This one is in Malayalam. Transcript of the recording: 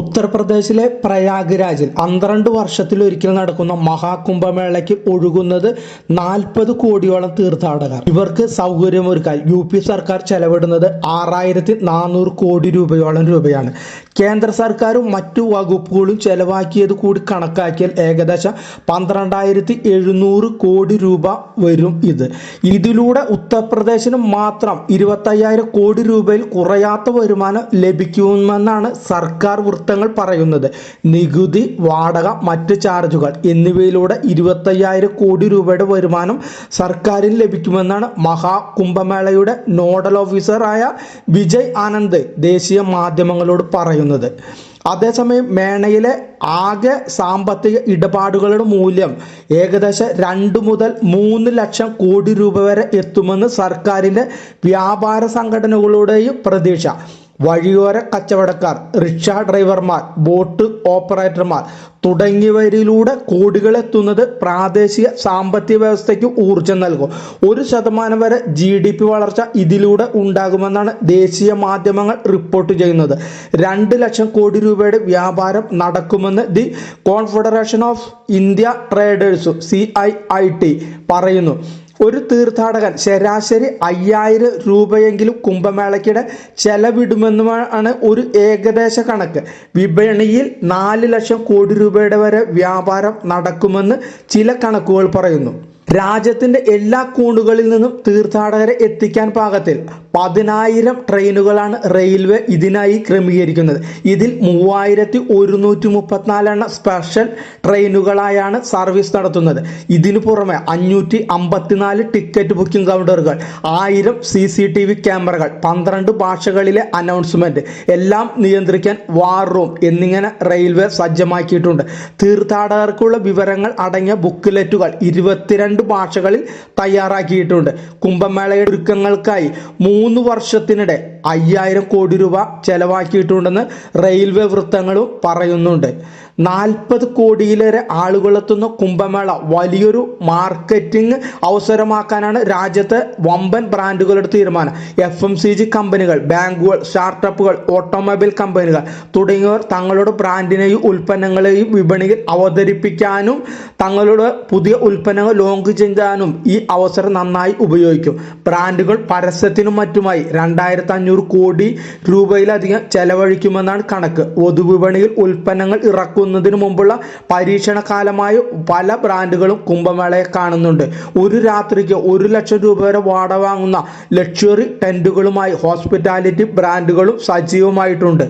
ഉത്തർപ്രദേശിലെ പ്രയാഗ്രാജിൽ പന്ത്രണ്ട് വർഷത്തിലൊരിക്കൽ നടക്കുന്ന മഹാകുംഭമേളയ്ക്ക് ഒഴുകുന്നത് നാൽപ്പത് കോടിയോളം തീർത്ഥാടകർ. ഇവർക്ക് സൗകര്യമൊരുക്കാൻ യു പി സർക്കാർ ചെലവിടുന്നത് ആറായിരത്തി നാനൂറ് കോടി രൂപയോളം രൂപയാണ്. കേന്ദ്ര സർക്കാരും മറ്റു വകുപ്പുകളും ചെലവാക്കിയത് കൂടി കണക്കാക്കിയാൽ ഏകദേശം പന്ത്രണ്ടായിരത്തി എഴുന്നൂറ് കോടി രൂപ വരും ഇത്. ഇതിലൂടെ ഉത്തർപ്രദേശിന് മാത്രം ഇരുപത്തയ്യായിരം കോടി രൂപയിൽ കുറയാത്ത വരുമാനം ലഭിക്കുമെന്നാണ് സർക്കാർ വൃത്തങ്ങൾ പറയുന്നത്. നികുതി വാടക മറ്റ് ചാർജുകൾ എന്നിവയിലൂടെ ഇരുപത്തയ്യായിരം കോടി രൂപയുടെ വരുമാനം സർക്കാരിന് ലഭിക്കുമെന്നാണ് മഹാകുംഭമേളയുടെ നോഡൽ ഓഫീസറായ വിജയ് ആനന്ദ് ദേശീയ മാധ്യമങ്ങളോട് പറയുന്നത്. അതേസമയം മേണയിലെ ആകെ സാമ്പത്തിക ഇടപാടുകളുടെ മൂല്യം ഏകദേശം രണ്ട് മുതൽ മൂന്ന് ലക്ഷം കോടി രൂപ വരെ എത്തുമെന്ന് സർക്കാരിന്റെ വ്യാപാര സംഘടനകളുടെയും പ്രതീക്ഷ. വഴിയോര കച്ചവടക്കാർ റിക്ഷ ഡ്രൈവർമാർ ബോട്ട് ഓപ്പറേറ്റർമാർ തുടങ്ങിയവരിലൂടെ കോടികളെത്തുന്നത് പ്രാദേശിക സാമ്പത്തിക വ്യവസ്ഥയ്ക്ക് ഊർജം നൽകും. ഒരു ശതമാനം വരെ ജി ഡി പി വളർച്ച ഇതിലൂടെ ഉണ്ടാകുമെന്നാണ് ദേശീയ മാധ്യമങ്ങൾ റിപ്പോർട്ട് ചെയ്യുന്നത്. രണ്ട് ലക്ഷം കോടി രൂപയുടെ വ്യാപാരം നടക്കുമെന്ന് the confederation of India traders C I I T പറയുന്നു. ഒരു തീർത്ഥാടകൻ ശരാശരി അയ്യായിരം രൂപയെങ്കിലും കുംഭമേളയ്ക്കിടെ ചെലവിടുമെന്നുമാണ് ഒരു ഏകദേശ കണക്ക്. വിപണിയിൽ നാല് ലക്ഷം കോടി രൂപയുടെ വരെ വ്യാപാരം നടക്കുമെന്ന് ചില കണക്കുകൾ പറയുന്നു. രാജ്യത്തിന്റെ എല്ലാ കോണുകളിൽ നിന്നും തീർത്ഥാടകരെ എത്തിക്കാൻ പാകത്തിൽ പതിനായിരം ട്രെയിനുകളാണ് റെയിൽവേ ഇതിനായി ക്രമീകരിക്കുന്നത്. ഇതിൽ മൂവായിരത്തി ഒരുന്നൂറ്റി മുപ്പത്തിനാലെണ്ണ സ്പെഷ്യൽ ട്രെയിനുകളായാണ് സർവീസ് നടത്തുന്നത്. ഇതിനു പുറമെ അഞ്ഞൂറ്റി അമ്പത്തിനാല് ടിക്കറ്റ് ബുക്കിംഗ് കൗണ്ടറുകൾ ആയിരം സി സി ടി വി ക്യാമറകൾ പന്ത്രണ്ട് ഭാഷകളിലെ അനൗൺസ്മെന്റ് എല്ലാം നിയന്ത്രിക്കാൻ വാർ റൂം എന്നിങ്ങനെ റെയിൽവേ സജ്ജമാക്കിയിട്ടുണ്ട്. തീർത്ഥാടകർക്കുള്ള വിവരങ്ങൾ അടങ്ങിയ ബുക്ക്ലെറ്റുകൾ ഇരുപത്തിരണ്ട് ഭാഷകളിൽ തയ്യാറാക്കിയിട്ടുണ്ട്. കുംഭമേളയുടെ ഒരുക്കങ്ങൾക്കായി മൂന്ന് വർഷത്തിനിടെ അയ്യായിരം കോടി രൂപ ചെലവാക്കിയിട്ടുണ്ടെന്ന് റെയിൽവേ വൃത്തങ്ങളും പറയുന്നുണ്ട്. നാൽപ്പത് കോടിയിലേറെ ആളുകളെത്തുന്ന കുംഭമേള വലിയൊരു മാർക്കറ്റിംഗ് അവസരമാക്കാനാണ് രാജ്യത്തെ വമ്പൻ ബ്രാൻഡുകളുടെ തീരുമാനം. എഫ് എം സി ജി കമ്പനികൾ ബാങ്കുകൾ സ്റ്റാർട്ടപ്പുകൾ ഓട്ടോമൊബൈൽ കമ്പനികൾ തുടങ്ങിയവർ തങ്ങളുടെ ബ്രാൻഡിനെയും ഉൽപ്പന്നങ്ങളെയും വിപണിയിൽ അവതരിപ്പിക്കാനും തങ്ങളുടെ പുതിയ ഉൽപ്പന്നങ്ങൾ ലോഞ്ച് ചെയ്യാനും ഈ അവസരം നന്നായി ഉപയോഗിക്കും. ബ്രാൻഡുകൾ പരസ്യത്തിനും മറ്റുമായി രണ്ടായിരത്തി അഞ്ഞൂറ് കോടി രൂപയിലധികം ചെലവഴിക്കുമെന്നാണ് കണക്ക്. പൊതുവിപണിയിൽ ഉൽപ്പന്നങ്ങൾ ഇറക്കുന്നതിന് മുമ്പുള്ള പരീക്ഷണ കാലമായി പല ബ്രാൻഡുകളും കുംഭമേളയെ കാണുന്നുണ്ട്. ഒരു രാത്രിക്ക് ഒരു ലക്ഷം രൂപ വരെ വാടക വാങ്ങുന്ന ലക്ഷറി ടെന്റുകളുമായി ഹോസ്പിറ്റാലിറ്റി ബ്രാൻഡുകളും സജീവമായിട്ടുണ്ട്.